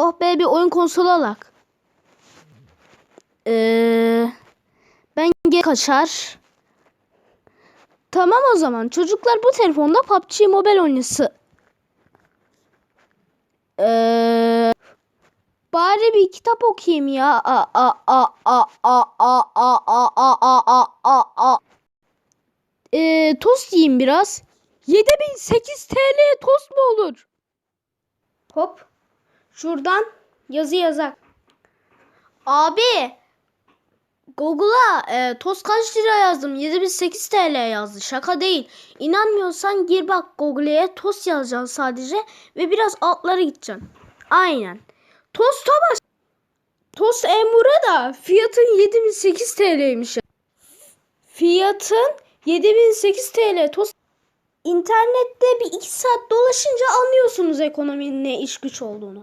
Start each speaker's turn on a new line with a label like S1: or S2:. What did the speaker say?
S1: Oh be bir oyun konsolu alak. Ee, ben ge kaçar. Tamam o zaman. Çocuklar bu telefonda PUBG Mobile oynası. Ee, bari bir kitap okuyayım ya. A a a a a a a a a a a a. Ee, tost yiyeyim biraz. 7008 TL tost mu olur? Hop. Şuradan yazı yazak. Abi. Google'a e, tost kaç lira yazdım? 7008 TL yazdı. Şaka değil. İnanmıyorsan gir bak Google'ye tost yazacaksın sadece ve biraz altlara gideceksin. Aynen. Tosta bas. Tost Emur'a da fiyatın 7008 TL'ymiş. Fiyatın 7008 TL tost. İnternette bir iki saat dolaşınca anlıyorsunuz ekonominin ne iş güç olduğunu.